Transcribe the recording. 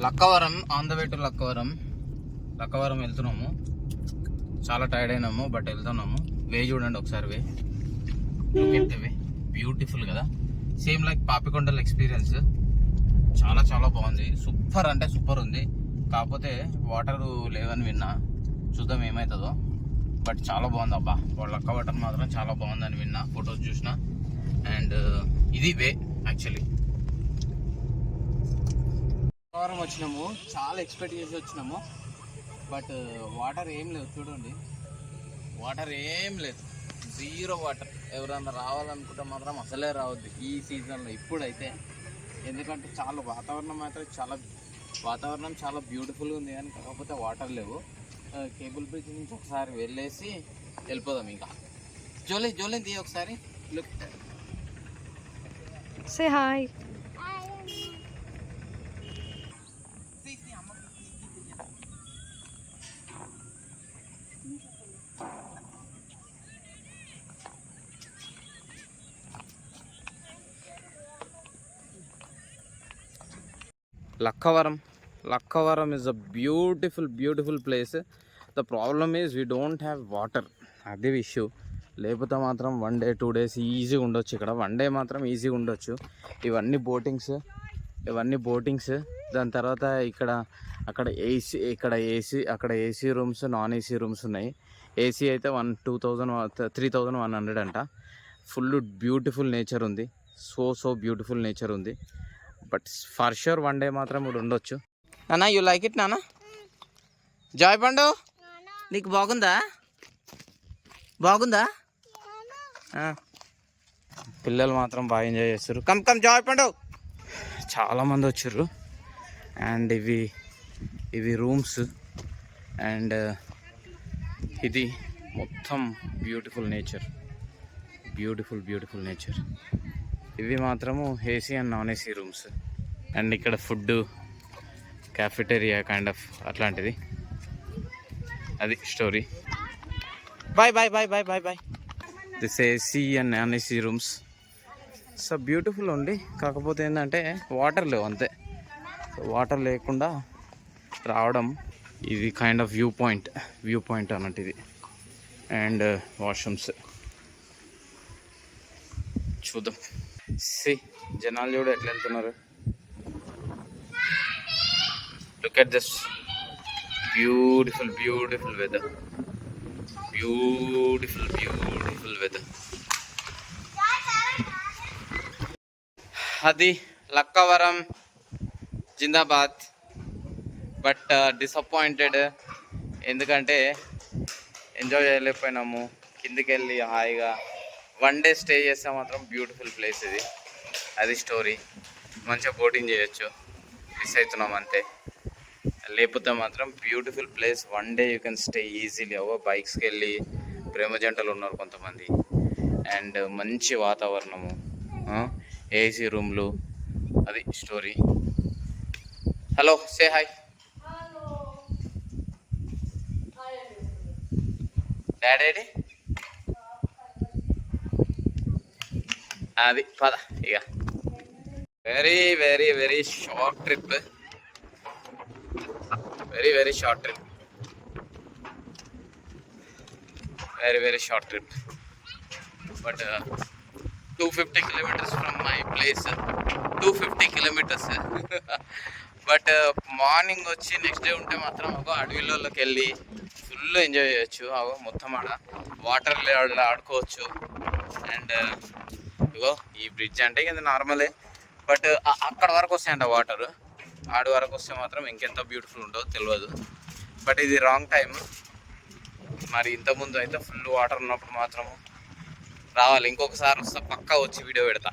Lakkavaram on the way to Lakkavaram. Lakkavaram వెళ్తున్నాము. చాలా tired అయినాము బట్ వెళ్తున్నాము. వే చూడండి ఒకసారి వే. Look way. బ్యూటిఫుల్ కదా. సేమ్ లైక్ పాపికొండల ఎక్స్పీరియన్స్ చాలా చాలా బాగుంది. సూపర్ అంటే సూపర్ ఉంది. కాకపోతే వాటర్ లేవని విన్నా. చూద్దాం ఏమవుతుందో బట్ చాలా బాగుంది అబ్బా. వాళ్ళ లక్క వాటర్ మాత్రం చాలా బాగుందని విన్నా. ఫొటోస్ చూసిన. అండ్ ఇది వే యాక్చువల్లీ వారం వచ్చినాము చాలా ఎక్స్పెక్ట్ చేసి వచ్చినాము. బట్ వాటర్ uh, ఏం లేవు చూడండి. వాటర్ ఏం లేదు. జీరో వాటర్ ఎవరన్నా రావాలనుకుంటే మాత్రం అసలే రావద్దు ఈ సీజన్లో ఇప్పుడైతే. ఎందుకంటే చాలా వాతావరణం మాత్రం చాలా వాతావరణం చాలా బ్యూటిఫుల్గా ఉంది కానీ కాకపోతే వాటర్ లేవు. Uh, కేబుల్ బ్రిడ్జ్ నుంచి ఒకసారి వెళ్ళేసి వెళ్ళిపోదాం ఇంకా. జోలే జోలే తీ ఒకసారి. Look Say. Lakkavaram. Lakkavaram is a beautiful beautiful place the problem is we don't have water అదే ఇష్యూ లేకపోతే మాత్రం వన్ డే టూ డేస్ ఈజీగా ఉండొచ్చు ఇక్కడ. వన్ డే మాత్రం ఈజీగా ఉండొచ్చు. ఇవన్నీ బోటింగ్స్ ఇవన్నీ బోటింగ్స్ దాని తర్వాత ఇక్కడ అక్కడ ఏసీ ఇక్కడ ఏసీ అక్కడ AC rooms non AC rooms ఉన్నాయి. ఏసీ అయితే one two thousand three thousand one hundred అంట. ఫుల్ బ్యూటిఫుల్ నేచర్ ఉంది. సో సో బ్యూటిఫుల్ నేచర్ ఉంది. But for sure one day మాత్రం ఇప్పుడు ఉండొచ్చు. నానా యూ లైక్ ఇట్ నానా? జాయ్ పండు. నీకు బాగుందా? బాగుందా? ఆ. పిల్లలు మాత్రం బాగా ఎంజాయ్ చేస్తారు కమ్ కమ్ జాయ్ పండు. చాలామంది వచ్చారు అండ్ ఇవి ఇవి రూమ్స్. అండ్ ఇది మొత్తం beautiful nature. Beautiful beautiful nature. ఇవి మాత్రము AC and non AC rooms and ఇక్కడ ఫుడ్ క్యాఫెటేరియా కైండ్ ఆఫ్ అట్లాంటిది. అది story bye bye bye bye bye bye this AC and non AC rooms so beautiful ఉంది కాకపోతే ఏంటంటే వాటర్ లేవు అంతే. వాటర్ లేకుండా రావడం ఇది kind of view point view point అన్నట్టు ఇది అండ్ వాష్రూమ్స్ చూద్దాం. సి జనాలు చూడు ఎట్లా వెళ్తున్నారు. Look at this beautiful beautiful weather beautiful beautiful weather అది లక్కవరం జిందాబాద్. బట్ uh, డిసప్పాయింటెడ్ ఎందుకంటే ఎంజాయ్ చేయలేకపోయినాము. కిందికి వెళ్ళి హాయిగా. వన్ డే స్టే చేస్తే మాత్రం బ్యూటిఫుల్ ప్లేస్ ఇది. అది స్టోరీ. మంచిగా బోటింగ్ చేయొచ్చు. మిస్ అవుతున్నాం అంతే. లేకపోతే మాత్రం beautiful place. One day you can stay easily. అవో బైక్స్కి వెళ్ళి ప్రేమ జంటలు ఉన్నారు కొంతమంది. అండ్ మంచి వాతావరణము. ఏసీ రూమ్లు. అది story. Hello say hi. Daddy. అది పద ఇక. Very very very short trip very very short trip very very short trip but two fifty kilometres from my place two fifty kilometres but morning వచ్చి next day ఉంటే మాత్రం ఒక అడవిలోకి వెళ్ళి full enjoy చేయొచ్చు. అగో మొత్తం ఆడ వాటర్ ఆడుకోవచ్చు. అండ్ ఇగో ఈ బ్రిడ్జ్ అంటే ఇది నార్మలే బట్ అక్కడ వరకు వస్తాయంట వాటర్ ఆడి వరకు వస్తే మాత్రం ఇంకెంత బ్యూటిఫుల్ ఉంటుందో తెలియదు. బట్ ఇది రాంగ్ టైం మరి ఇంతకుముందు అయితే ఫుల్ వాటర్ ఉన్నప్పుడు మాత్రం రావాలి. ఇంకొకసారి వస్తా పక్కా వచ్చి వీడియో పెడతా.